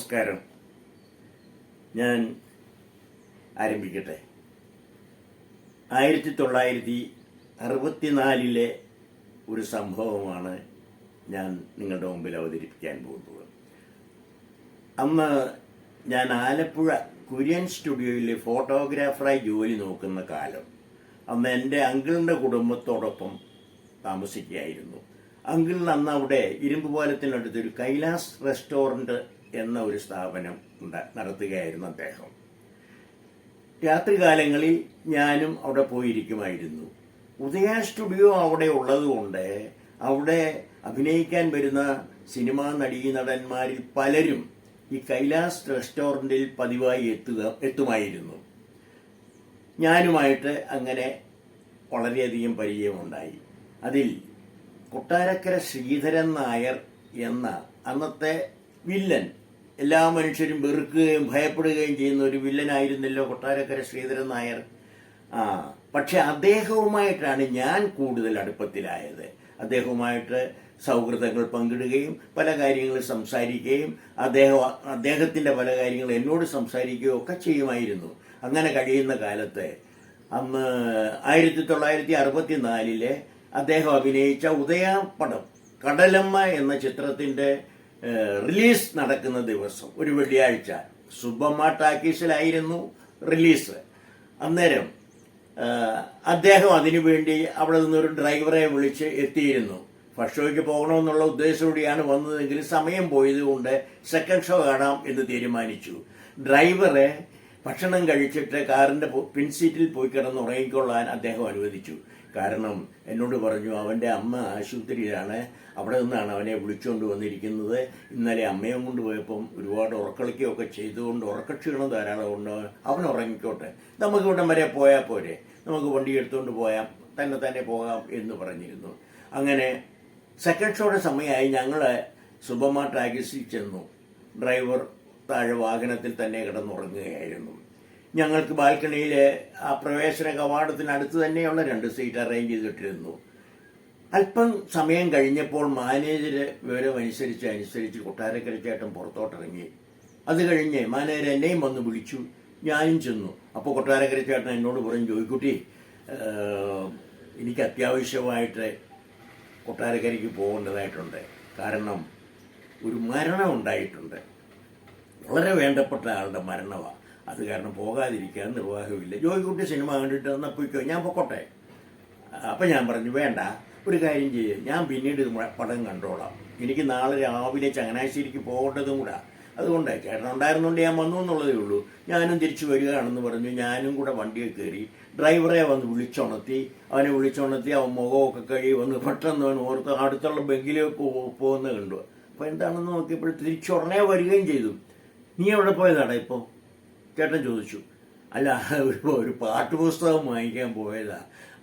നമസ്കാരം. ഞാൻ ആരംഭിക്കട്ടെ. ആയിരത്തി തൊള്ളായിരത്തി അറുപത്തിനാലിലെ ഒരു സംഭവമാണ് ഞാൻ നിങ്ങളുടെ മുമ്പിൽ അവതരിപ്പിക്കാൻ പോകുന്നത്. അന്ന് ഞാൻ ആലപ്പുഴ കുര്യൻ സ്റ്റുഡിയോയിലെ ഫോട്ടോഗ്രാഫറായി ജോലി നോക്കുന്ന കാലം അന്ന് എന്റെ അങ്കിളിന്റെ കുടുംബത്തോടൊപ്പം താമസിക്കുകയായിരുന്നു. അങ്കിളിന് അന്ന് അവിടെ ഇരുമ്പുപാലത്തിനടുത്തൊരു കൈലാസ് റെസ്റ്റോറന്റ് എന്ന ഒരു സ്ഥാപനം നടത്തുകയായിരുന്നു അദ്ദേഹം. രാത്രികാലങ്ങളിൽ ഞാനും അവിടെ പോയിരിക്കുമായിരുന്നു. ഉദയ സ്റ്റുഡിയോ അവിടെ ഉള്ളതുകൊണ്ട് അവിടെ അഭിനയിക്കാൻ വരുന്ന സിനിമാ നടീ നടന്മാരിൽ പലരും ഈ കൈലാസ് റെസ്റ്റോറന്റിൽ പതിവായി എത്തുക എത്തുമായിരുന്നു. ഞാനുമായിട്ട് അങ്ങനെ വളരെയധികം പരിചയമുണ്ടായി. അതിൽ കൊട്ടാരക്കര ശ്രീധരൻ നായർ എന്ന അന്നത്തെ വില്ലൻ എല്ലാ മനുഷ്യരും വെറുക്കുകയും ഭയപ്പെടുകയും ചെയ്യുന്ന ഒരു വില്ലനായിരുന്നല്ലോ കൊട്ടാരക്കര ശ്രീധരൻ നായർ. ആ പക്ഷെ അദ്ദേഹവുമായിട്ടാണ് ഞാൻ കൂടുതൽ അടുപ്പത്തിലായത്. അദ്ദേഹവുമായിട്ട് സൗഹൃദങ്ങൾ പങ്കിടുകയും പല കാര്യങ്ങൾ സംസാരിക്കുകയും അദ്ദേഹം അദ്ദേഹത്തിന്റെ പല കാര്യങ്ങൾ എന്നോട് സംസാരിക്കുകയും ഒക്കെ ചെയ്യുമായിരുന്നു. അങ്ങനെ കഴിയുന്ന കാലത്ത് അന്ന് ആയിരത്തി തൊള്ളായിരത്തി അറുപത്തി നാലിലെ അദ്ദേഹം അഭിനയിച്ച ഉദയപടം കടലമ്മ എന്ന ചിത്രത്തിന്റെ ഏഹ്, റിലീസ് നടക്കുന്ന ദിവസം ഒരു വെള്ളിയാഴ്ച. സുബ്ബമ്മ ടാക്കീസിലായിരുന്നു റിലീസ്. അന്നേരം അദ്ദേഹം അതിനുവേണ്ടി അവിടെ നിന്നൊരു ഡ്രൈവറെ വിളിച്ച് എത്തിയിരുന്നു. ഫസ്റ്റ് ഷോയ്ക്ക് പോകണമെന്നുള്ള ഉദ്ദേശത്തോടെയാണ് വന്നതെങ്കിൽ സമയം പോയതുകൊണ്ട് സെക്കൻഡ് ഷോ കാണാം എന്ന് തീരുമാനിച്ചു. ഡ്രൈവറെ ഭക്ഷണം കഴിച്ചിട്ട് കാറിന്റെ പോ- പിൻസീറ്റിൽ പോയി കിടന്ന് ഉറങ്ങിക്കൊള്ളാൻ അദ്ദേഹം അനുവദിച്ചു. കാരണം എന്നോട് പറഞ്ഞു അവന്റെ അമ്മ ആശുപത്രിയിലാണ്. അവിടെ നിന്നാണ് അവനെ വിളിച്ചുകൊണ്ട് വന്നിരിക്കുന്നത്. ഇന്നലെ അമ്മയും കൊണ്ട് പോയപ്പം ഒരുപാട് ഉറക്കളിക്കുകയൊക്കെ ചെയ്തുകൊണ്ട് ഉറക്കക്ഷീണം ധാരാളം ഉണ്ട്. അവൻ ഉറങ്ങിക്കോട്ടെ. നമുക്ക് ഇവിടം വരെ പോയാൽ പോരെ. നമുക്ക് വണ്ടി എടുത്തുകൊണ്ട് പോയാൽ തന്നെ തന്നെ പോകാം എന്ന് പറഞ്ഞിരുന്നു. അങ്ങനെ സെക്കൻഡ് ഷോയുടെ സമയമായി ഞങ്ങൾ സുബമ ടാക്സിൽ ചെന്നു. ഡ്രൈവർ താഴെ വാഹനത്തിൽ തന്നെ കിടന്നുറങ്ങുകയായിരുന്നു. ഞങ്ങൾക്ക് ബാൽക്കണിയിലെ ആ പ്രവേശന കവാടത്തിനടുത്ത് തന്നെയുള്ള രണ്ട് സീറ്റ് അറേഞ്ച് ചെയ്തിട്ടിരുന്നു. അല്പം സമയം കഴിഞ്ഞപ്പോൾ മാനേജർ വിവരം അനുസരിച്ച് കൊട്ടാരക്കര ചേട്ടൻ പുറത്തോട്ടിറങ്ങി. അത് കഴിഞ്ഞ് മാനേജർ എന്നെയും വന്ന് വിളിച്ചു. ഞാനും ചെന്നു. അപ്പോൾ കൊട്ടാരക്കര ചേട്ടൻ എന്നോട് പറഞ്ഞു ജോയിക്കുട്ടി എനിക്ക് അത്യാവശ്യമായിട്ട് കൊട്ടാരക്കരയ്ക്ക് പോകേണ്ടതായിട്ടുണ്ട്. കാരണം ഒരു മരണം ഉണ്ടായിട്ടുണ്ട്. വളരെ വേണ്ടപ്പെട്ട ആളുടെ മരണമാണ് അത് കാരണം പോകാതിരിക്കാൻ നിർവാഹമില്ല ജോയിക്കുട്ടി സിനിമ കണ്ടിട്ട് എന്നാൽ പോയിക്കോ ഞാൻ പൊക്കോട്ടെ. അപ്പം ഞാൻ പറഞ്ഞു വേണ്ട ഒരു കാര്യം ചെയ്യുക ഞാൻ പിന്നീട് ഇത് പടം കണ്ടോളാം. എനിക്ക് നാളെ രാവിലെ ചങ്ങനാശ്ശേരിക്ക് പോകേണ്ടതും കൂടെ. അതുകൊണ്ട് ചേട്ടൻ ഉണ്ടായിരുന്നുകൊണ്ട് ഞാൻ വന്നു എന്നുള്ളതേ ഉള്ളൂ. ഞാനും തിരിച്ചു വരികയാണെന്ന് പറഞ്ഞു ഞാനും കൂടെ വണ്ടിയിൽ കയറി ഡ്രൈവറെ വന്ന് വിളിച്ചുണർത്തി. അവനെ വിളിച്ചുണർത്തി അവൻ മുഖമൊക്കെ കഴുകി വന്ന് പെട്ടെന്ന് അവൻ ഓർത്ത് അടുത്തുള്ള ബെങ്കിലേക്ക് പോകുന്ന കണ്ടു. അപ്പോൾ എന്താണെന്ന് നോക്കിയപ്പോൾ തിരിച്ചുടനെ വരികയും ചെയ്തു. നീ എവിടെ പോയതാടാ ഇപ്പോൾ ചേട്ടൻ ചോദിച്ചു അല്ല ഒരു പാട്ടുപുസ്തകം വാങ്ങിക്കാൻ പോയതാ.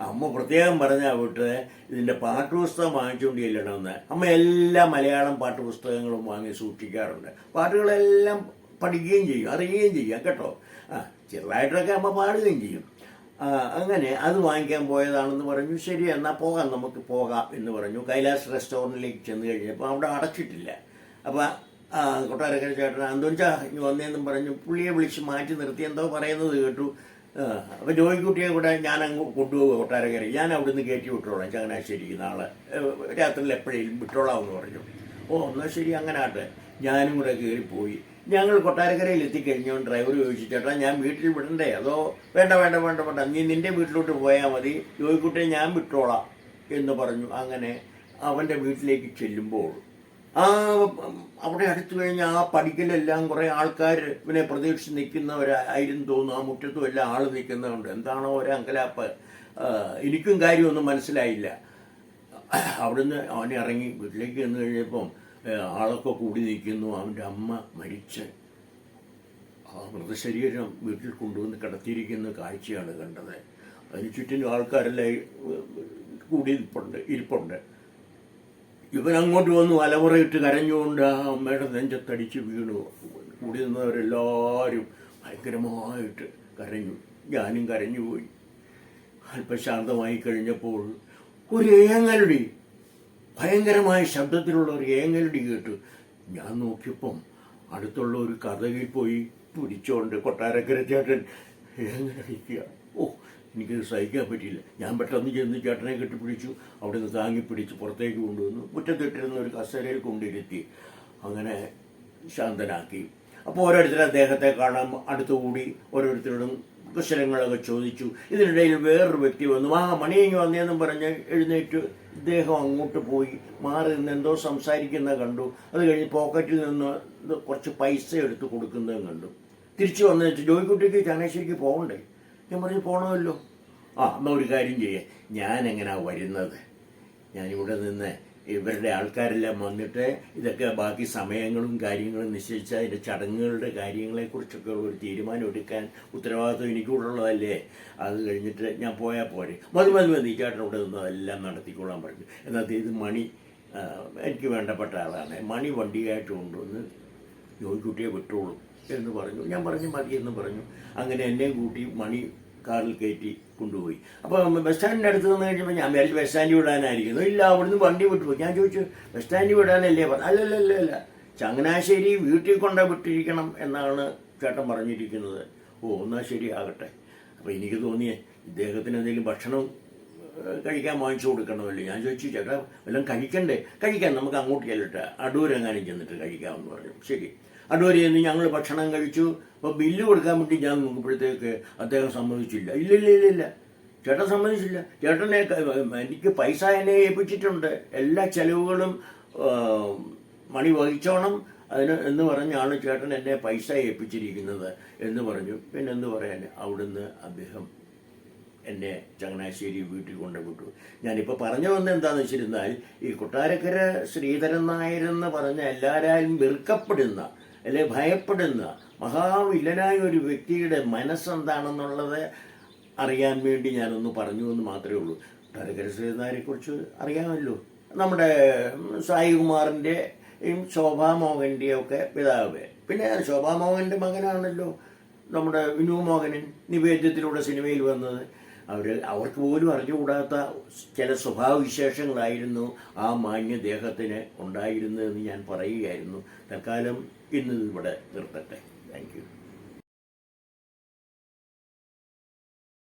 അമ്മ പ്രത്യേകം പറഞ്ഞ വിട്ട് ഇതിന്റെ പാട്ടുപുസ്തകം വാങ്ങിച്ചുകൊണ്ട് ചെല്ലണമെന്ന് അമ്മ എല്ലാ മലയാളം പാട്ടുപുസ്തകങ്ങളും വാങ്ങി സൂക്ഷിക്കാറുണ്ട്. പാട്ടുകളെല്ലാം പഠിക്കുകയും ചെയ്യും അറിയുകയും ചെയ്യാം കേട്ടോ. ആ ചെറുതായിട്ടൊക്കെ അമ്മ പാടുകയും ചെയ്യും. അങ്ങനെ അത് വാങ്ങിക്കാൻ പോയതാണെന്ന് പറഞ്ഞു ശരി എന്നാൽ പോകാം നമുക്ക് പോകാം എന്ന് പറഞ്ഞു. കൈലാസ് റെസ്റ്റോറന്റിലേക്ക് ചെന്ന് കഴിഞ്ഞപ്പോൾ അവിടെ അടച്ചിട്ടില്ല. അപ്പം ആ കൊട്ടാരക്കര ചേട്ടൻ അന്തോണിച്ചാ ഇനി വന്നേന്നും പറഞ്ഞു. പുള്ളിയെ വിളിച്ച് മാറ്റി നിർത്തി. എന്തോ പറയുന്നത് കേട്ടു. ആ, അപ്പൊ ജോയിക്കുട്ടിയെ കൂടെ ഞാൻ അങ്ങ് കൊണ്ടുപോകും കൊട്ടാരക്കര ഞാൻ അവിടെ നിന്ന് കയറ്റി വിട്ടോളാം ചങ്ങനാശ്ശേരിക്ക് നാളെ. രാത്രിയിൽ എപ്പോഴേലും വിട്ടോളാം എന്ന് പറഞ്ഞു. ഓ എന്നാൽ ശരി അങ്ങനെ ആട്ടെ ഞാനും കൂടെ കയറിപ്പോയി. ഞങ്ങൾ കൊട്ടാരക്കരയിൽ എത്തിക്കഴിഞ്ഞപ്പോൾ ഡ്രൈവർ ചോദിച്ചു ചേട്ടാ ഞാൻ വീട്ടിൽ വിടണ്ടേ? അതോ വേണ്ട വേണ്ട വേണ്ട വേണ്ട. നീ നിന്റെ വീട്ടിലോട്ട് പോയാൽ മതി. ജോയിക്കുട്ടിയെ ഞാൻ വിട്ടോളാം. എന്ന് പറഞ്ഞു. അങ്ങനെ അവന്റെ വീട്ടിലേക്ക് ചെല്ലുമ്പോൾ ആ അവിടെ അടുത്തു കഴിഞ്ഞ ആ പടിക്കലെല്ലാം കുറെ ആൾക്കാർ ഇവനെ പ്രതീക്ഷിച്ച് നിൽക്കുന്നവരായിരുന്നു തോന്നുന്നു. ആ മുറ്റത്തും എല്ലാം ആൾ നിൽക്കുന്നതുകൊണ്ട്. എന്താണോ ഒരു അങ്കലാപ്പ്. എനിക്കും കാര്യമൊന്നും മനസ്സിലായില്ല. അവിടുന്ന് അവനെ ഇറങ്ങി വീട്ടിലേക്ക് ചെന്ന് കഴിഞ്ഞപ്പം ആളൊക്കെ കൂടി നിൽക്കുന്നു. അവന്റെ അമ്മ മരിച്ച്. ആ മൃതശരീരം വീട്ടിൽ കൊണ്ടുവന്ന് കിടത്തിയിരിക്കുന്ന കാഴ്ചയാണ് കണ്ടത്. അതിന് ചുറ്റിനും ആൾക്കാരെല്ലാം കൂടി ഇരിപ്പുണ്ട് ഇരിപ്പുണ്ട്. ഇവൻ അങ്ങോട്ട് വന്നു അലമുറയിട്ട് കരഞ്ഞുകൊണ്ട് ആ അമ്മയുടെ നെഞ്ചത്തടിച്ച് വീണു. കൂടി നിന്നവരെല്ലാവരും ഭയങ്കരമായിട്ട് കരഞ്ഞു. ഞാനും കരഞ്ഞുപോയി അല്പശാന്തമായി കഴിഞ്ഞപ്പോൾ ഒരു ഏങ്ങലടി ഭയങ്കരമായ ശബ്ദത്തിലുള്ള ഒരു ഏങ്ങലടി കേട്ടു ഞാൻ നോക്കിയപ്പം അടുത്തുള്ള ഒരു കഥകിൽ പോയി പിടിച്ചോണ്ട് കൊട്ടാരക്കര ചേട്ടൻ ഓ എനിക്കത് സഹിക്കാൻ പറ്റിയില്ല. ഞാൻ പെട്ടെന്ന് ചെന്ന് ചേട്ടനെ കെട്ടിപ്പിടിച്ചു അവിടെ നിന്ന് താങ്ങി പിടിച്ച് പുറത്തേക്ക് കൊണ്ടുവന്നു. മുറ്റത്തിട്ടിരുന്ന ഒരു കസേരയിൽ കൊണ്ടിരുത്തി അങ്ങനെ ശാന്തനാക്കി. അപ്പോൾ ഓരോരുത്തരും അദ്ദേഹത്തെ കാണാൻ അടുത്തുകൂടി ഓരോരുത്തരോടും കുശലങ്ങളൊക്കെ ചോദിച്ചു. ഇതിനിടയിൽ വേറൊരു വ്യക്തി വന്നു. ആ മണിയങ്ങി വന്നേന്നും പറഞ്ഞ് എഴുന്നേറ്റ് ഇദ്ദേഹം അങ്ങോട്ട് പോയി. മാറി നിന്ന് എന്തോ സംസാരിക്കുന്ന കണ്ടു. അത് കഴിഞ്ഞ് പോക്കറ്റിൽ നിന്ന് കുറച്ച് പൈസ എടുത്ത് കൊടുക്കുന്നതും കണ്ടു. തിരിച്ചു വന്നിട്ട് ജോയിക്കുട്ടിക്ക് ചങ്ങനാശ്ശേരിക്ക് പോകണ്ടേ ഞാൻ പറഞ്ഞു പോകണമല്ലോ ആ എന്നാൽ ഒരു കാര്യം ചെയ്യേ. ഞാൻ എങ്ങനെയാ വരുന്നത്? ഞാനിവിടെ നിന്ന് ഇവരുടെ ആൾക്കാരെല്ലാം വന്നിട്ട് ഇതൊക്കെ ബാക്കി സമയങ്ങളും കാര്യങ്ങളും നിശ്ചയിച്ച അതിന്റെ ചടങ്ങുകളുടെ കാര്യങ്ങളെക്കുറിച്ചൊക്കെ ഒരു തീരുമാനം എടുക്കാൻ ഉത്തരവാദിത്വം എനിക്കൂടുള്ളതല്ലേ അത് കഴിഞ്ഞിട്ട് ഞാൻ പോയാൽ പോരെ. മതി മതി മതി. ചേട്ടൻ ഇവിടെ നിന്ന് അതെല്ലാം നടത്തിക്കൊള്ളാൻ പറഞ്ഞു. എന്നാൽ ഇത് മണി എനിക്ക് വേണ്ടപ്പെട്ട ആളാണ്. മണി വണ്ടിയായിട്ട് കൊണ്ടുവന്ന് ജോയിക്കുട്ടിയെ വിട്ടോളൂ. എന്ന് പറഞ്ഞു. ഞാൻ പറഞ്ഞു മതി എന്ന് പറഞ്ഞു. അങ്ങനെ എന്നെയും കൂട്ടി മണി കാറിൽ കയറ്റി കൊണ്ടുപോയി. അപ്പോൾ ബസ് സ്റ്റാൻഡിന്റെ അടുത്ത് നിന്ന് കഴിഞ്ഞപ്പോൾ ഞാൻ വിചാരിച്ചു ബസ് സ്റ്റാൻഡിൽ വിടാനായിരിക്കുന്നു ഇല്ല അവിടുന്ന് വണ്ടി വിട്ടുപോയി. ഞാൻ ചോദിച്ചു ബസ് സ്റ്റാൻഡിൽ വിടാനല്ലേ? പറഞ്ഞു അല്ലല്ല അല്ല അല്ല ചങ്ങനാശ്ശേരി വീട്ടിൽ കൊണ്ട വിട്ടിരിക്കണം എന്നാണ് ചേട്ടൻ പറഞ്ഞിരിക്കുന്നത്. ഓ എന്നാൽ ശരി ആകട്ടെ. അപ്പോൾ എനിക്ക് തോന്നിയേ ഇദ്ദേഹത്തിന് എന്തെങ്കിലും ഭക്ഷണം കഴിക്കാൻ വാങ്ങിച്ചു കൊടുക്കണമല്ലോ. ഞാൻ ചോദിച്ചു ചേട്ടാ വല്ലതും കഴിക്കണ്ടേ? കഴിക്കാൻ നമുക്ക് അങ്ങോട്ട് ചെല്ലട്ടെ. അടൂരെങ്ങാനും ചെന്നിട്ട് കഴിക്കാമെന്ന് പറഞ്ഞു. ശരി. അടൂര് നിന്ന് ഞങ്ങൾ ഭക്ഷണം കഴിച്ചു. അപ്പോൾ ബില്ല് കൊടുക്കാൻ വേണ്ടി ഞാൻ നോക്കുമ്പോഴത്തേക്ക് അദ്ദേഹം സമ്മതിച്ചില്ല. ഇല്ല ഇല്ല ഇല്ല ഇല്ല. ചേട്ടൻ സമ്മതിച്ചില്ല. ചേട്ടനെ എനിക്ക് പൈസ എന്നെ ഏൽപ്പിച്ചിട്ടുണ്ട്. എല്ലാ ചെലവുകളും മണി വഹിച്ചോണം അതിന് എന്ന് പറഞ്ഞാണ് ചേട്ടൻ എന്നെ പൈസ ഏൽപ്പിച്ചിരിക്കുന്നത് എന്ന് പറഞ്ഞു. പിന്നെ എന്ത് പറയാൻ? അവിടുന്ന് അദ്ദേഹം എന്നെ ചങ്ങനാശ്ശേരി വീട്ടിൽ കൊണ്ടുവിട്ടു. ഞാനിപ്പോൾ പറഞ്ഞു വന്നത് എന്താണെന്ന് വെച്ചിരുന്നാൽ ഈ കൊട്ടാരക്കര ശ്രീധരൻ നായരെന്ന് പറഞ്ഞ എല്ലാവരും വെറുക്കപ്പെടുന്ന അല്ലെ ഭയപ്പെടുന്ന മഹാവില്ലനായ ഒരു വ്യക്തിയുടെ മനസ്സെന്താണെന്നുള്ളത് അറിയാൻ വേണ്ടി ഞാനൊന്ന് പറഞ്ഞു എന്ന് മാത്രമേ ഉള്ളൂ. കൊട്ടാരക്കര ശ്രീധരൻ കുറിച്ച് അറിയാമല്ലോ. നമ്മുടെ സായികുമാറിന്റെയും ശോഭാമോഹന്റെയും ഒക്കെ പിതാവ്. പിന്നെ ശോഭാമോഹന്റെ മകനാണല്ലോ നമ്മുടെ വിനു മോഹനൻ നിവേദ്യത്തിലൂടെ സിനിമയിൽ വന്നത്. അവർ അവർക്ക് പോലും അറിഞ്ഞുകൂടാത്ത ചില സ്വഭാവവിശേഷങ്ങളായിരുന്നു ആ മാന്യദേഹത്തിന് ഉണ്ടായിരുന്നതെന്ന് ഞാൻ പറയുകയായിരുന്നു. തൽക്കാലം ഇന്ന് ഇവിടെ നിർത്തട്ടെ. Thank you